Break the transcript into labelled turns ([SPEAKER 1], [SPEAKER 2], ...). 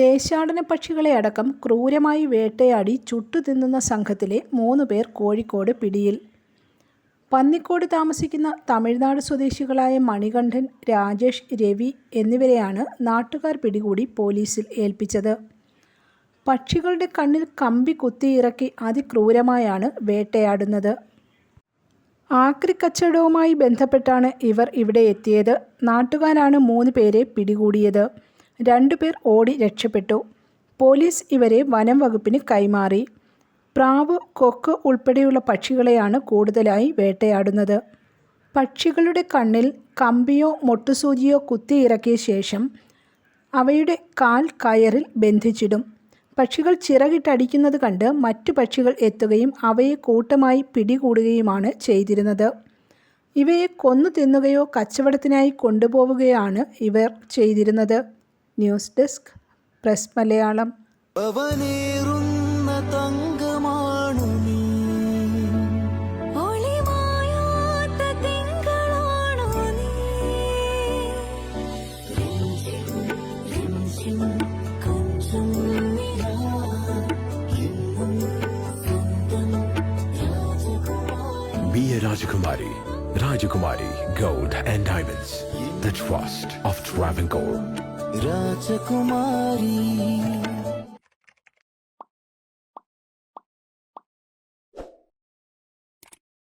[SPEAKER 1] ദേശാടന പക്ഷികളെ അടക്കം ക്രൂരമായി വേട്ടയാടി ചുട്ടുതിന്നുന്ന സംഘത്തിലെ മൂന്ന് പേർ കോഴിക്കോട് പിടിയിൽ. പന്നിക്കോട് താമസിക്കുന്ന തമിഴ്നാട് സ്വദേശികളായ മണികണ്ഠൻ രാജേഷ് രവി എന്നിവരെയാണ് നാട്ടുകാർ പിടികൂടി പോലീസിൽ ഏൽപ്പിച്ചത്. പക്ഷികളുടെ കണ്ണിൽ കമ്പി കുത്തിയിറക്കി അതിക്രൂരമായാണ് വേട്ടയാടുന്നത്. ആക്രിക്കച്ചവടവുമായി ബന്ധപ്പെട്ടാണ് ഇവർ ഇവിടെ എത്തിയത്. നാട്ടുകാരാണ് മൂന്ന് പേരെ പിടികൂടിയത്. രണ്ടുപേർ ഓടി രക്ഷപ്പെട്ടു. പോലീസ് ഇവരെ വനം വകുപ്പിന് കൈമാറി. പ്രാവ് കൊക്ക് ഉൾപ്പെടെയുള്ള പക്ഷികളെയാണ് കൂടുതലായി വേട്ടയാടുന്നത്. പക്ഷികളുടെ കണ്ണിൽ കമ്പിയോ മൊട്ടുസൂചിയോ കുത്തിയിറക്കിയ ശേഷം അവയുടെ കാൽ കയറിൽ ബന്ധിച്ചിടും. പക്ഷികൾ ചിറകിട്ടടിക്കുന്നത് കണ്ട് മറ്റു പക്ഷികൾ എത്തുകയും അവയെ കൂട്ടമായി പിടികൂടുകയുമാണ് ചെയ്തിരുന്നത്. ഇവയെ കൊന്നു തിന്നുകയോ കച്ചവടത്തിനായി കൊണ്ടുപോവുകയാണ് ഇവർ ചെയ്തിരുന്നത്. ന്യൂസ് ഡെസ്ക് പ്രസ് മലയാളം
[SPEAKER 2] അവനേറുന്ന തങ്കമാണു നീ
[SPEAKER 3] ഒളിമായാത്ത തിങ്കളാണോ നീ കൊഞ്ചം നിലാ എന്നും സ്വന്തം രാജകുമാരി
[SPEAKER 4] Be a Rajakumari. Rajakumari Gold and Diamonds. The trust of Travancore.
[SPEAKER 2] Rajakumari.